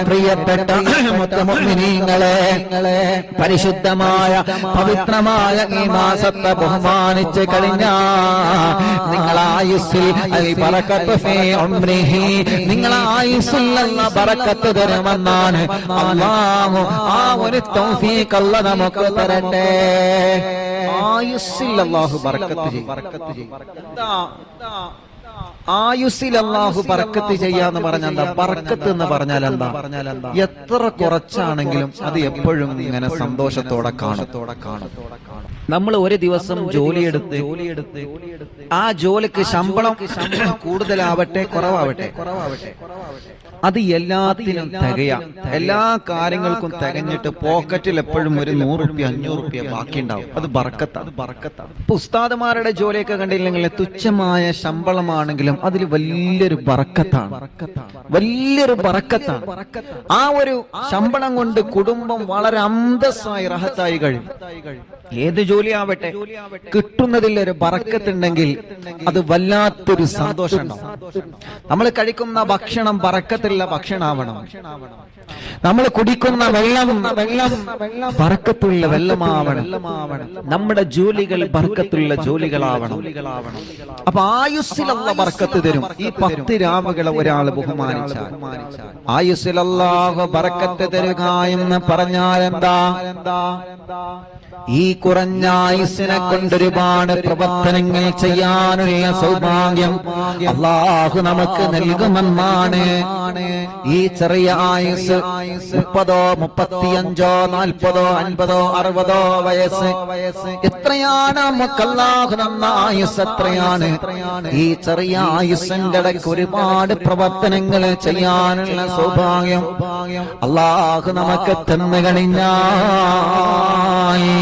അതുകൊണ്ട് പ്രിയപ്പെട്ട മുത്തമുനിങ്ങളെ പരിശുദ്ധമായ പവിത്രമായ ഈ മാസത്തെ ബഹുമാനിച്ച് കഴിഞ്ഞ ആയുസ്സിൽ അല്ല ബറക്കത്ത് തരുമെന്നാണ് അല്ലാഹു ആ ഒരു തൗഫീഖ് അല്ല നമുക്ക് തരട്ടെ. ആയുസ്സിൽ അല്ലാഹു പറക്കത്ത് ചെയ്യും. എന്താ? ആയുസ്സിൽ അള്ളാഹു ബർക്കത്ത് ചെയ്യാന്ന് പറഞ്ഞാൽ എന്താ? പറക്കത്ത് എന്ന് പറഞ്ഞാൽ എന്താ പറഞ്ഞാൽ എന്താ? എത്ര കുറച്ചാണെങ്കിലും അത് എപ്പോഴും ഇങ്ങനെ സന്തോഷത്തോടെ കാണത്തോടെ കാണും. നമ്മൾ ഒരു ദിവസം ജോലിയെടുത്ത് ജോലിയെടുത്ത് ആ ജോലിക്ക് ശമ്പളം കൂടുതലാവട്ടെ കുറവാവട്ടെ കുറവാവട്ടെ. അത് എല്ലാത്തിനും തികയാം. എല്ലാ കാര്യങ്ങൾക്കും തികഞ്ഞിട്ട് പോക്കറ്റിൽ എപ്പോഴും ഒരു നൂറ് റുപ്യ അഞ്ഞൂറ് റുപ്യ ബാക്കിയുണ്ടാവും. അത് ബറക്കത്താണ്. ബറക്കത്താണ്. ഉസ്താദുമാരുടെ ജോലിയൊക്കെ കണ്ടില്ലെങ്കിൽ തുച്ഛമായ ശമ്പളമാണെങ്കിലും അതിൽ വലിയൊരു ബറക്കത്താണ്. വലിയൊരു ബറക്കത്താണ്. ആ ഒരു ശമ്പളം കൊണ്ട് കുടുംബം വളരെ അന്തസ്സായി റഹത്തായി കഴിയും. ഏത് ജോലി ആവട്ടെ കിട്ടുന്നതിൽ ഒരു ബറക്കത്തുണ്ടെങ്കിൽ അത് വല്ലാത്തൊരു സന്തോഷം നമ്മൾ കഴിക്കുന്ന ഭക്ഷണം ബറക്കത്തുള്ള ഭക്ഷണമാവണം. നമ്മൾ കുടിക്കുന്ന വെള്ളം വെള്ളം ബറക്കത്തുള്ള വെള്ളമാവണം. നമ്മുടെ ജോലികൾ ബർക്കത്തുള്ള ജോലികളാവണം. അപ്പൊ ആയുസ്സിലുള്ള ബർക്കത്ത് തരും. ഈ പത്ത് രാമകളെ ഒരാൾ ബഹുമാനിച്ചാൽ. ആയുസ്സിലല്ലാഹു ബർക്കത്ത് തരുക എന്ന് പറഞ്ഞാൽ എന്താ എന്താ ഈ കുറഞ്ഞ ആയുസിനെ കൊണ്ടൊരുപാട് പ്രവർത്തനങ്ങൾ ചെയ്യാനുള്ള സൗഭാഗ്യം അള്ളാഹു നമുക്ക് നൽകുമെന്നാണ്. ഈ ചെറിയ ആയുസ് മുപ്പതോ മുപ്പത്തിയഞ്ചോ നാൽപ്പതോ അൻപതോ അറുപതോ വയസ്സ് എത്രയാണ്? നമുക്ക് അള്ളാഹു തന്ന ആയുസ് എത്രയാണ്? ഈ ചെറിയ ആയുസിന്റെ ഇടയ്ക്ക് ഒരുപാട് പ്രവർത്തനങ്ങൾ ചെയ്യാനുള്ള സൗഭാഗ്യം അള്ളാഹു നമുക്ക് തന്നു കഴിഞ്ഞാൽ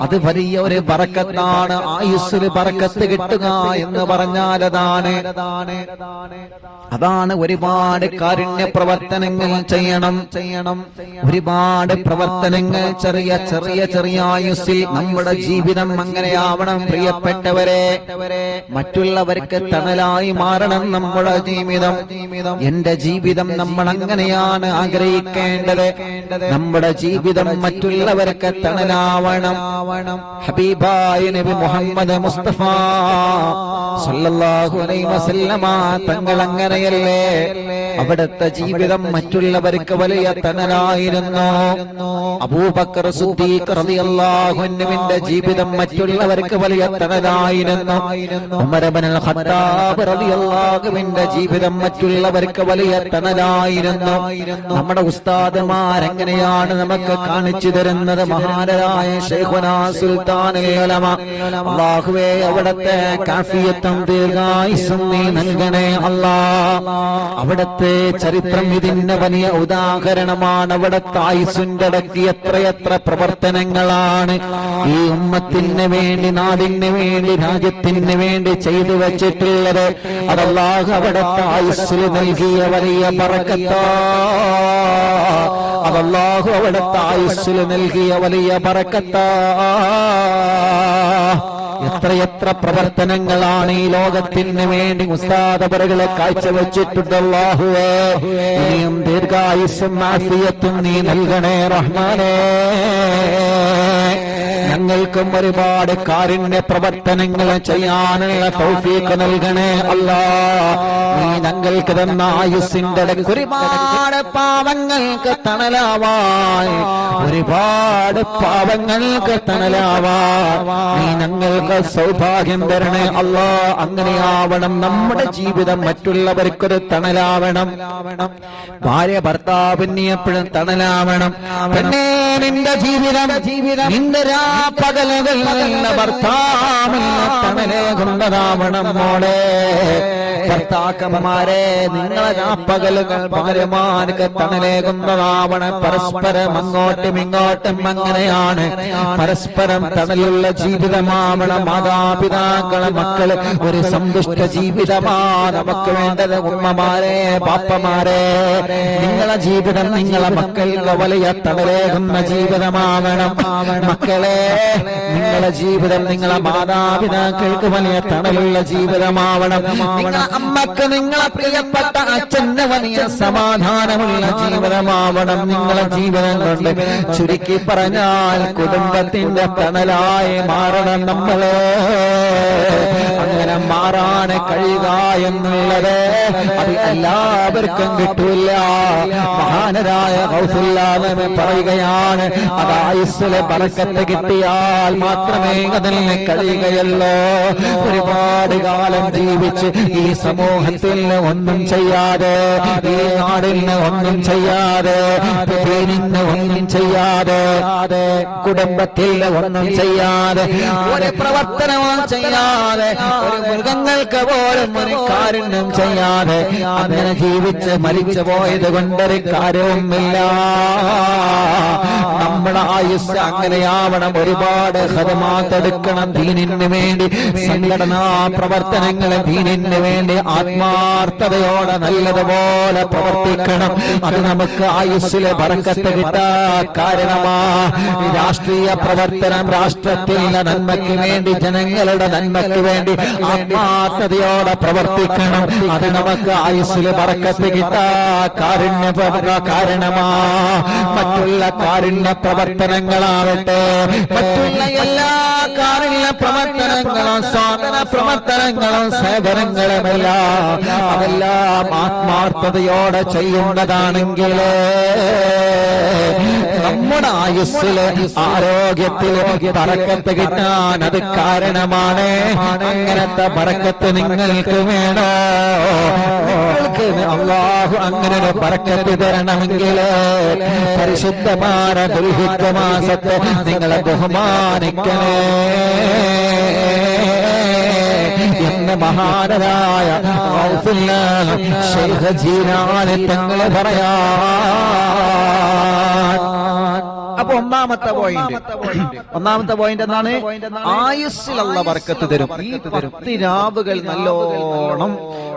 അത് വലിയ ഒരു പറക്കത്താണ് ആയുസ്സിൽ പറക്കത്ത് കിട്ടുക എന്ന് പറഞ്ഞാൽ അതാണ് അതാണ് ഒരുപാട് കാരുണ്യ പ്രവർത്തനങ്ങൾ ചെയ്യണം. ചെയ്യണം ഒരുപാട് പ്രവർത്തനങ്ങൾ ചെറിയ ചെറിയ ചെറിയ ആയുസ്സിൽ നമ്മുടെ ജീവിതം അങ്ങനെയാവണം പ്രിയപ്പെട്ടവരെ. മറ്റുള്ളവർക്ക് തണലായി മാറണം നമ്മുടെ ജീവിതം. എന്റെ ജീവിതം നമ്മൾ അങ്ങനെയാണ് ആഗ്രഹിക്കേണ്ടത്. നമ്മുടെ ജീവിതം മറ്റുള്ളവർക്ക് തണലാവണം. ഹബീബായ നബി മുഹമ്മദ് മുസ്തഫ സല്ലല്ലാഹു അലൈഹി വസല്ലമ തങ്ങൾ അങ്ങനെയല്ലേ അവിടുത്തെ ജീവിതം മറ്റുള്ളവർക്ക് വലിയ തണലായിരുന്നു. അബൂബക്കർ സിദ്ദീഖ് റളിയല്ലാഹു അൻഹുവിന്റെ ജീവിതം മറ്റുള്ളവർക്ക് വലിയ തണലായിരുന്നു. റളിയല്ലാഹുവിന്റെ ജീവിതം മറ്റുള്ളവർക്ക് വലിയ തണലായിരുന്നു. നമ്മുടെ ഉസ്താദുമാരെങ്ങനെയാണ് നമുക്ക് കാണിച്ചു തരുന്നത്? മഹാനരായ അല്ലാഹുവേ അവിടത്തെ കാഫിയത്തം ദീർഘായുസം നീ നൽകണേ അല്ലാ അവിടത്തെ ചരിത്രം ഇതിന്റെ വലിയ ഉദാഹരണമാണ് അവിടെ ആയുസിന്റെ അടക്കി എത്രയെത്ര പ്രവർത്തനങ്ങളാണ്. ഈ ഉമ്മത്തിന് വേണ്ടി നാടിന് വേണ്ടി രാജ്യത്തിന് വേണ്ടി ചെയ്തു വെച്ചിട്ടുള്ളത് അതല്ലാഹ് അവിടത്തെ ആയുസ്സിൽ നൽകിയ വലിയ പറക്കത്താ അതല്ലാഹു അവിടെ ആയുസ്സിൽ നൽകിയ വലിയ പറക്കത്താ എത്രയെത്ര പ്രവർത്തനങ്ങളാണ് ഈ ലോകത്തിന് വേണ്ടി മുസ്താദബറുകളെ കാഴ്ചവെച്ചിട്ടുണ്ട് അല്ലാഹുവേ ഇനിയും ദീർഘായുസ്സും ആഫിയത്തും നീ നൽകണേ റഹ്മാനേ. ഞങ്ങൾക്കും ഒരുപാട് കാരുണ്യ പ്രവർത്തനങ്ങൾ ചെയ്യാനുള്ള തൗഫീഖ് നൽകണേ അല്ല. നീ ഞങ്ങൾക്ക് തന്ന ആയുസിന്റെ ഒരുപാട് പാവങ്ങൾക്ക് തണലാവാൻ. ഒരുപാട് പാവങ്ങൾക്ക് തണലാവാൻ. നീ ഞങ്ങൾക്ക് സൗഭാഗ്യം തരണേ. അല്ലാ അങ്ങനെയാവണം. നമ്മുടെ ജീവിതം മറ്റുള്ളവർക്കൊരു തണലാവണം. ഭാര്യ ഭർത്താവിന് എപ്പോഴും തണലാവണം. പെണ്ണേ നിന്റെ ജീവിതം നിന്റെ രാപ്പകലുകൾ ഭർത്താവിന് തണലേകുന്നതാവണം മോളെ. ഭർത്താക്കന്മാരെ നിങ്ങളെ രാപ്പകലുകൾ ഭാര്യമാർക്ക് തണലേകുന്നതാവണം പരസ്പരം അങ്ങോട്ടും ഇങ്ങോട്ടും അങ്ങനെയാണ്. പരസ്പരം തണലുള്ള ജീവിതമാവണം. മാതാപിതാക്കളെ മക്കൾ ഒരു സന്തുഷ്ട ജീവിതമാ നമുക്ക് വേണ്ടത് ഉമ്മമാരെ പാപ്പമാരെ നിങ്ങളെ ജീവിതം നിങ്ങളെ മക്കൾക്ക് വലിയ തണലേകുന്ന ജീവിതമാവണം. മക്കളെ നിങ്ങളെ ജീവിതം നിങ്ങളെ മാതാപിതാക്കൾക്ക് വലിയ തണലുള്ള ജീവിതമാവണം. നിങ്ങളെ അമ്മയ്ക്ക് നിങ്ങളെ പ്രിയപ്പെട്ട അച്ഛന്റെ വലിയ സമാധാനമുള്ള ജീവിതമാവണം. നിങ്ങളെ ജീവിതം കൊണ്ട് ചുരുക്കി പറഞ്ഞാൽ കുടുംബത്തിന്റെ തണലായി മാറണം നമ്മൾ. അങ്ങനെ മാറാൻ കഴിയുക എന്നുള്ളത് അത് എല്ലാവർക്കും കിട്ടൂല. മഹാനരായ ഗൗസുല്ലാമെ പറയുകയാണ് അത് ആയുസ്സിലെ പറക്കത്ത് കിട്ടിയാൽ മാത്രമേ അതിന് കഴിയുകയല്ലോ ഒരുപാട് കാലം ജീവിച്ച് ഈ സമൂഹത്തിൽ ഒന്നും ചെയ്യാതെ ഈ നാടിന് ഒന്നും ചെയ്യാതെ പേരിന് ഒന്നും ചെയ്യാതെ കുടുംബത്തിൽ ഒന്നും ചെയ്യാതെ ഒരു പ്രവർത്തനവും ചെയ്യാതെ ഒരു മൃഗങ്ങൾക്ക് പോലും ഒരു കാരുണ്യം ചെയ്യാതെ അങ്ങനെ ജീവിച്ച് മരിച്ചു പോയത് കൊണ്ടൊരു കാര്യവുമില്ല നമ്മുടെ ആയുസ് അങ്ങനെയാവണം. ഒരുപാട് ഹതമാത്തെടുക്കണം ദീനിന് വേണ്ടി. സംഘടനാ പ്രവർത്തനങ്ങൾ ദീനിന് വേണ്ടി. ആത്മാർത്ഥതയോടെ നല്ലതുപോലെ പ്രവർത്തിക്കണം. അത് നമുക്ക് ആയുസ്സിലെ പറക്കത്ത് കിട്ടാ. കാരണമാ ഈ രാഷ്ട്രീയ പ്രവർത്തനം രാഷ്ട്രത്തിന്റെ നന്മയ്ക്ക് വേണ്ടി ജനങ്ങളുടെ നന്മയ്ക്ക് വേണ്ടി ആത്മാർത്ഥതയോടെ പ്രവർത്തിക്കണം. അത് നമുക്ക് ആയുസ്സിലെ പറക്കത്ത് കിട്ടാ. കാരുണ്യ പ്രവ- കാരണമാ മറ്റുള്ള കാരുണ്യ പ്രവർത്തനങ്ങളാവട്ടെ മറ്റുള്ള എല്ലാ കാരുണ്യ പ്രവർത്തനങ്ങളും സ്വാതന പ്രവർത്തനങ്ങളും സേവനങ്ങളുമെല്ലാം അതെല്ലാം ആത്മാർത്ഥതയോടെ ചെയ്യുന്നതാണെങ്കിൽ നമ്മുടെ ആയുസ്സിൽ ആരോഗ്യത്തിൽ പറക്കത്ത് കിട്ടാൻ അത് കാരണമാണ് അങ്ങനത്തെ പറക്കത്ത് നിങ്ങൾക്ക് വേണോ? നിങ്ങൾക്ക് അള്ളാഹു അങ്ങനെ ഒരു പറക്കത്ത് തരണമെങ്കിൽ പരിശുദ്ധമായ ദുർഹിത്വ മാസത്തെ നിങ്ങളെ ബഹുമാനിക്കണേ. എന്ന മഹാനരായ തങ്ങളെ പറയാ. അപ്പൊ ഒന്നാമത്തെ പോയിന്റ് ഒന്നാമത്തെ പോയിന്റ് എന്താണ് ആയുസ്സിലുള്ള വർക്കത്ത് തരും. ഈ പത്ത് രാവുകൾ നല്ലോണം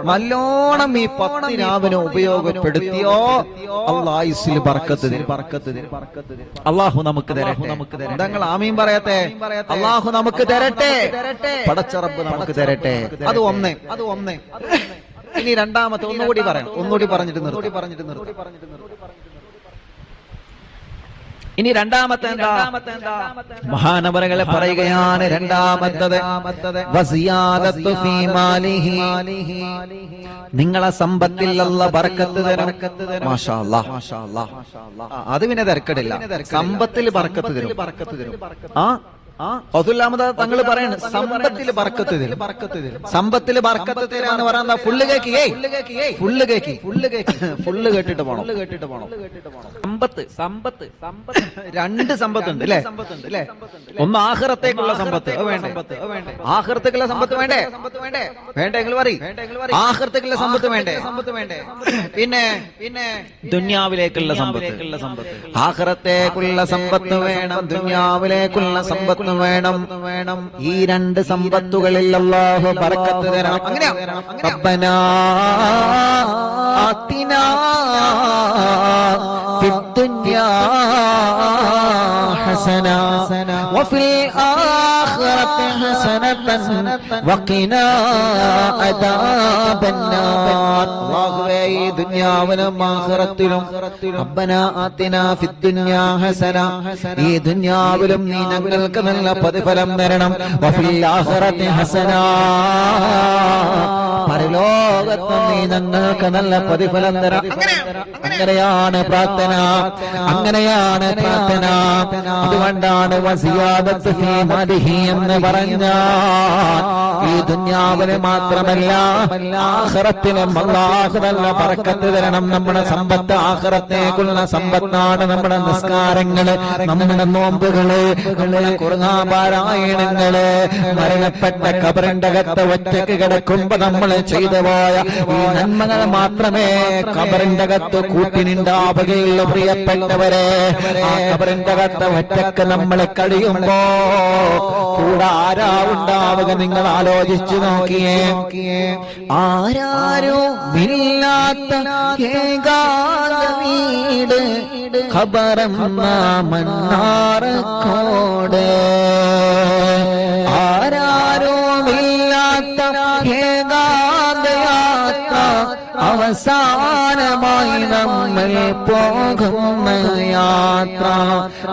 നല്ലോണം ഈ പത്ത് രാവിനെ ഉപയോഗപ്പെടുത്തിയോ അള്ളാഹ് ആയുസ്സിൽ തരും. അള്ളാഹു നമുക്ക് തരട്ടെ. നമുക്ക് തരട്ടെ. ആമീൻ പറയട്ടെ. അള്ളാഹു നമുക്ക് തരട്ടെ. പടച്ചറബ് നമുക്ക് തരട്ടെ. അത് ഒന്നേ അത് ഒന്നേ. ഇനി രണ്ടാമത്തെ ഒന്നുകൂടി പറയാം. ഒന്നുകൂടി പറഞ്ഞിട്ട് നിർത്തി പറഞ്ഞിട്ട് നിർത്തി. പറഞ്ഞിട്ട് നിർത്തി. ഇനി രണ്ടാമത്തെ മഹാനവരകളെ പറയുകയാണ് രണ്ടാമത്തത്. നിങ്ങളെ സമ്പത്തിൽ ബർക്കത്ത് തരും. അത് പിന്നെ തിരക്കടില്ല. സമ്പത്തിൽ ബർക്കത്ത് തരും. ബർക്കത്ത് തരും. ആ തങ്ങൾ പറയണ് സമ്പത്തിൽ ബർക്കത്ത് സമ്പത്തിൽ ബർക്കത്ത് തരാന്ന് പറയാൻ ഫുള്ള് കേക്ക് ഫുള്ള് കേക്കി ഫുള്ള് കേക്കി. ഫുള്ള് കേട്ടിട്ട് പോണം. കേട്ടിട്ട് പോണം. സമ്പത്ത് സമ്പത്ത് സമ്പത്ത്. രണ്ട് സമ്പത്ത് ഉണ്ട് അല്ലേ? അല്ലേ? ഒന്ന് ആഹ്റത്തേക്കുള്ള സമ്പത്ത് വേണ്ടേ? ആഹ്റത്തേക്കുള്ള സമ്പത്ത് വേണ്ടേ? വേണ്ടേ? വേണ്ടേ നിങ്ങൾ പറയും. ആഹ്റത്തേക്കുള്ള സമ്പത്ത് വേണ്ടേ? സമ്പത്ത് വേണ്ടേ? പിന്നെ പിന്നെ ദുന്യാവിലേക്കുള്ള സമ്പത്ത്. ആഹ്റത്തേക്കുള്ള സമ്പത്ത് വേണം ദുന്യാവിലേക്കുള്ള സമ്പത്ത് ബർക്കത്ത് വേണം. വേണം ഈ രണ്ട് സമ്പത്തുകളിൽ അള്ളാഹു പറക്കത്ത് തരണം. അങ്ങനെ റബ്ബനാ ഹസന حسنة وقنا عذاب النار അല്ലാഹുവേ ഈ ദുനിയാവിലും ആഖിറത്തിലും റബ്ബന ആതിന ഫിദ്ദുനിയാ ഹസന ഈ ദുനിയാവിലും നീ ഞങ്ങൾക്ക് നല്ല പ്രതിഫലം തരണം വഫിൽ ആഖിറത്തി ഹസന പരലോകത്ത് നീ ഞങ്ങൾക്ക് നല്ല പ്രതിഫലം തരണം അങ്ങനെയാണ് പ്രാർത്ഥന. അങ്ങനെയാണ് പ്രാർത്ഥന. അതുകൊണ്ടാണ് വസിയാദത്ത് ഫീ എന്ന് പറഞ്ഞ ഈ ദുന്യാവിന് മാത്രമല്ല ആഖിറത്തിലും അല്ലാഹു നല്ല ബർക്കത്ത് തരണം. നമ്മുടെ സമ്പത്ത് ആഖിറത്തേക്കുള്ള സമ്പത്താണ് നമ്മുടെ നിസ്കാരങ്ങൾ നമ്മുടെ നോമ്പുകൾ നമ്മുടെ കുറുങ്ങാപാരായണങ്ങൾ മരണപ്പെട്ട കബറിന്റെ അകത്ത് ഒറ്റയ്ക്ക് കിടക്കുമ്പോ നമ്മൾ ചെയ്തു പോയ ഈ നന്മകൾ മാത്രമേ കബറിന്റെ അകത്ത് കൂട്ടിനുണ്ടാവുകയുള്ളൂ പ്രിയപ്പെട്ടവരെ. ആ കബറിന്റെ അകത്ത് ഒറ്റയ്ക്ക് നമ്മൾ കഴിയുമ്പോ കൂടെ ആരാ ഉണ്ടാവുക നിങ്ങൾ ആലോചിച്ചു നോക്കിയേ. ആരാരോ ഇല്ലാത്ത വീട് ഖബറെന്ന മണ്ണാറക്കോട്. ആരാരുമില്ലാത്ത അവസാനമായി നമ്മൾ പോകുന്ന യാത്ര.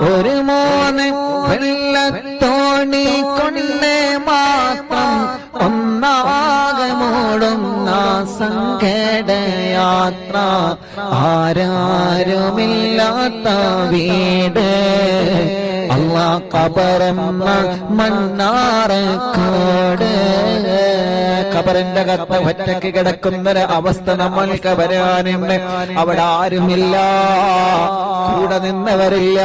ഒരു മൂന്ന് വെള്ളത്തോണി കൊണ്ടേ മാത്രം ഒന്നാകെ മൂടുന്ന സങ്കടയാത്ര. ആരാരുമില്ലാത്ത വീട്. അള്ളാ കബരമ്മ മണ്ണാറക്കോട് കബറിന്റെ കത്ത് ഒറ്റയ്ക്ക് കിടക്കുന്നൊരു അവസ്ഥ നമ്മൾ വരാനുണ്ട് അവിടെ ആരുമില്ല. കൂടെ നിന്നവരില്ല.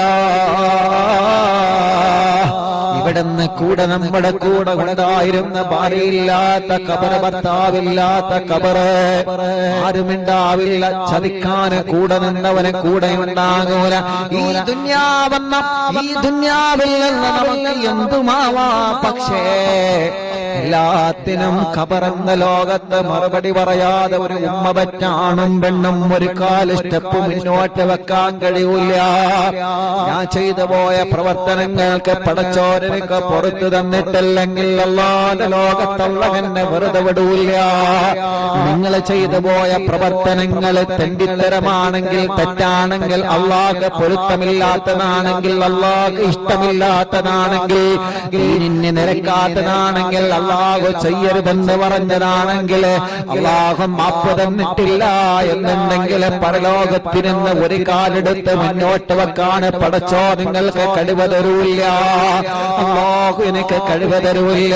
ഇവിടുന്ന് കൂടെ നമ്മുടെ കൂടെ ഉണ്ടായിരുന്ന ഭാര്യയില്ലാത്ത കബറ് ഭർത്താവില്ലാത്ത കബറ് ആരുമിണ്ടാവില്ല. ചതിക്കാന് കൂടെ നിന്നവന് കൂടെ ഉണ്ടാകൂല. ഈ ദുന്യാവെന്ന ഈ ദുന്യാവിൽ നമുക്ക് എന്തുമാവാ? പക്ഷേ എല്ലാത്തിനും ഖബറെന്ന ലോകത്ത് മറുപടി പറയാതെ ഒരു ഉമ്മ പറ്റാണും പെണ്ണും ഒരു കാൽ സ്റ്റെപ്പ് മുന്നോട്ട് വെക്കാൻ കഴിയൂല ഞാൻ ചെയ്തു പോയ പ്രവർത്തനങ്ങൾക്ക് പടച്ചോരനക്ക് പുറത്തു തന്നിട്ടില്ലെങ്കിൽ അല്ലാതെ ലോകത്തുള്ള എന്നെ വെറുതെ വിടൂല നിങ്ങൾ ചെയ്തു പോയ പ്രവർത്തനങ്ങൾ തെണ്ടിത്തരമാണെങ്കിൽ തെറ്റാണെങ്കിൽ അള്ളാഹ് പൊരുത്തമില്ലാത്തതാണെങ്കിൽ അള്ളാഹ് ഇഷ്ടമില്ലാത്തതാണെങ്കിൽ നിന്നെ നിരക്കാത്തതാണെങ്കിൽ ചെയ്യരുതെന്ന് പറഞ്ഞതാണെങ്കിൽ അള്ളാഹു മാപ്പ് തന്നിട്ടില്ല എന്നുണ്ടെങ്കിൽ പരലോകത്തിരുന്ന് ഒരു കാലെടുത്ത് മുന്നോട്ട് വെക്കാണ്. പടച്ചോ നിങ്ങൾക്ക് കഴിവ് തരൂല്ല അള്ളാഹു എനിക്ക് കഴിവ് തരൂല്ല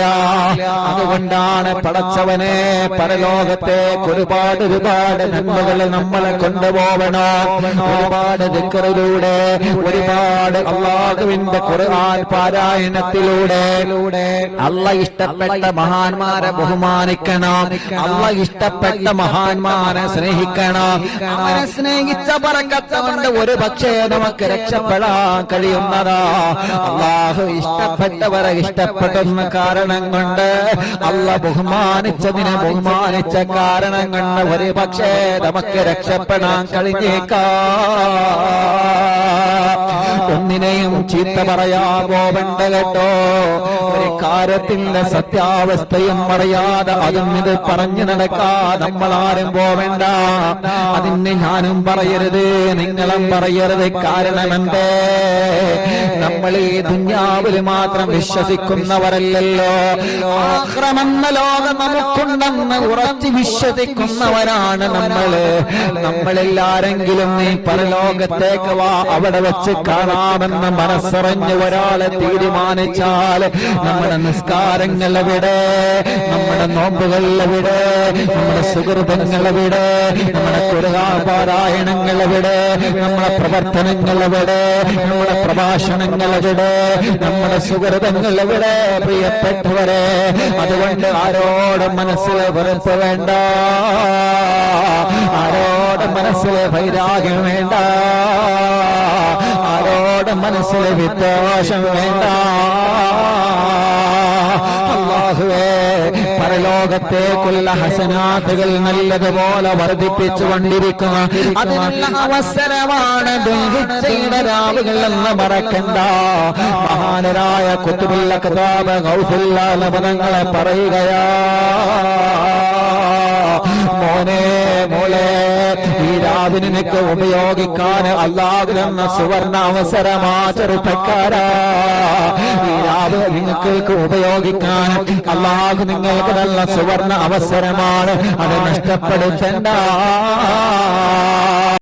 അതുകൊണ്ടാണ് പടച്ചവനെ പരലോകത്തേക്ക് ഒരുപാട് ഒരുപാട് നന്മകൾ നമ്മളെ കൊണ്ടുപോകണോ. ഒരുപാട് ദിക്കറിലൂടെ ഒരുപാട് അള്ളാഹുവിന്റെ ഖുർആൻ പാരായണത്തിലൂടെ. അള്ള ഇഷ്ടപ്പെട്ട മഹാന്മാരെ ബഹുമാനിക്കണം. അല്ല ഇഷ്ടപ്പെട്ട മഹാന്മാരെ സ്നേഹിക്കണം. അവരെ സ്നേഹിച്ച പറക്കത്ത കൊണ്ട് ഒരു പക്ഷേ നമുക്ക് രക്ഷപ്പെടാൻ കഴിയുന്നതാ. അള്ളാഹു ഇഷ്ടപ്പെട്ടവരെ ഇഷ്ടപ്പെടുന്ന കാരണം കൊണ്ട് അല്ല ബഹുമാനിച്ചതിനെ ബഹുമാനിച്ച കാരണം കൊണ്ട് ഒരു പക്ഷേ നമുക്ക് രക്ഷപ്പെടാൻ കഴിഞ്ഞേക്കാം. ഒന്നിനെയും ചീത്ത പറയാ പോവണ്ട കേട്ടോ? ഒരു കാര്യത്തിന്റെ സത്യാവസ്ഥയും പറയാതെ അതും ഇത് പറഞ്ഞു നടക്കാ നമ്മൾ ആരും പോവേണ്ട. അതിന് ഞാനും പറയരുത് നിങ്ങളും പറയരുത്. കാരണം എന്തേ? നമ്മൾ ഈ ദുഞ്ഞാവിൽ മാത്രം വിശ്വസിക്കുന്നവരല്ലല്ലോ. ആക്രമെന്ന ലോകം നമുക്കുണ്ടെന്ന് ഉറച്ചു വിശ്വസിക്കുന്നവരാണ് നമ്മൾ. നമ്മളെല്ലാരെങ്കിലും നീ പരലോകത്തേക്ക് വാ അവിടെ വെച്ച് കാണാമെന്ന് മനസ്സറിഞ്ഞ് ഒരാളെ തീരുമാനിച്ചാൽ നമ്മുടെ നിസ്കാരങ്ങൾ എവിടെ? നമ്മുടെ നോമ്പുകൾ എവിടെ? നമ്മുടെ സുഹൃതങ്ങൾ എവിടെ? നമ്മുടെ കുരുകാപാരായണങ്ങൾ എവിടെ? നമ്മുടെ പ്രവർത്തനങ്ങൾ എവിടെ? നമ്മുടെ പ്രഭാഷണങ്ങൾ എവിടെ? നമ്മുടെ സുഹൃതങ്ങൾ എവിടെ? പ്രിയപ്പെട്ടവരെ അതുകൊണ്ട് ആരോടും മനസ്സിൽ വെറുപ്പ് വേണ്ട. ആരോടും മനസ്സിൽ വൈരാഗ്യം വേണ്ട. ആരോടും മനസ്സിൽ വിദ്വേഷം വേണ്ട? അള്ളാഹുവേ പരലോകത്തേക്കുള്ള ഹസനാഥുകൾ നല്ലതുപോലെ വർദ്ധിപ്പിച്ചു കൊണ്ടിരിക്കുക അതിനുള്ള അവസരമാണ് രാവുകൾ എന്ന് മറക്കണ്ട. മഹാനരായ കുത്തുബുല്ല കഥാപ ഗൗഫുല്ല പദങ്ങളെ പറയുകയാ മോനെ മോളെ ഈ രാവിനെ നിനക്ക് ഉപയോഗിക്കാൻ അല്ലാതിരുന്ന സുവർണ അവസരമാ ചെറുപ്പക്കാരാ. ഈ രാവ് നിങ്ങൾക്ക് ഉപയോഗിക്കാൻ അല്ലാഹു നിങ്ങൾക്ക് നല്ല സുവർണ അവസരമാണ്. അത് നഷ്ടപ്പെടുത്തണ്ട.